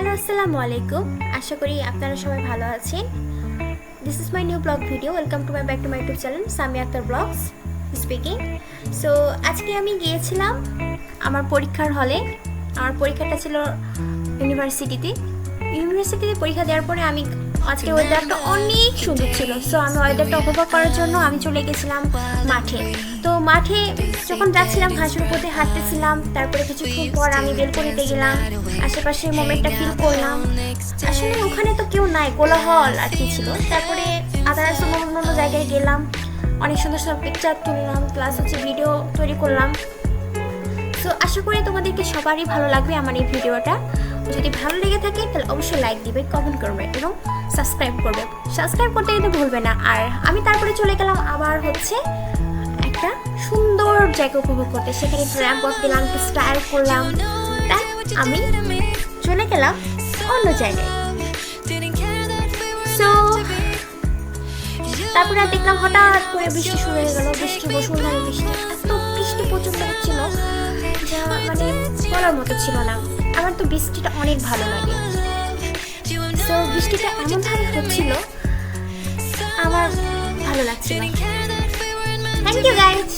Hello, আসসালামু আলাইকুম। আশা করি আপনারা সবাই ভালো আছেন। This is my new blog video welcome to my back to my YouTube channel Sami Akhtar blogs speaking so আজকে আমি গিয়েছিলাম আমার পরীক্ষার হলে। আমার পরীক্ষাটা ছিল ইউনিভার্সিটিতে ইউনিভার্সিটিতে পরীক্ষা দেওয়ার পরে আমি আজকে ওয়েদারটা অনেক সুন্দর ছিল। সো আমি ওয়েদারটা উপভোগ করার জন্য আমি চলে গেছিলাম মাঠে। তো মাঠে যখন যাচ্ছিলাম, ঘাসের উপরে হাঁটতেছিলাম। তারপরে কিছুক্ষণ পর আমি বেলকনিতে গেলাম। আশেপাশের মোমেন্টটা ফিল করলাম। আসলে ওখানে তো কেউ নাই, কোলাহল আর কি ছিল। তারপরে আদার্স অন্য জায়গায় গেলাম। অনেক সুন্দর সুন্দর পিকচার তুললাম প্লাস হচ্ছে ভিডিও তৈরি করলাম। সো আশা করি তোমাদেরকে সবারই ভালো লাগবে আমার এই ভিডিওটা যদি ভালো লেগে থাকে, তাহলে অবশ্যই লাইক দিবে কমেন্ট করবে এবং সাবস্ক্রাইব করবে। সাবস্ক্রাইব করতে কিন্তু ভুলবে না। আর আমি তারপরে চলে গেলাম আবার হচ্ছে একটা সুন্দর জায়গা উপভোগ করতে। সেখানে র্যাম্প ওয়াক দিলাম স্টাইল করলাম। আমি চলে গেলাম অন্য জায়গায়। তারপরে দেখলাম হঠাৎ করে বৃষ্টি শুরু হয়ে গেল। বৃষ্টি বসুন্ধারে বৃষ্টি, এত বৃষ্টি প্রচণ্ড হচ্ছিল। যা মানে বলার মতো ছিল না। আমার তো বৃষ্টিটা অনেক ভালো লাগে। তো বৃষ্টিটা এমনভাবে হচ্ছিল, আমার ভালো লাগছিল। Thank you guys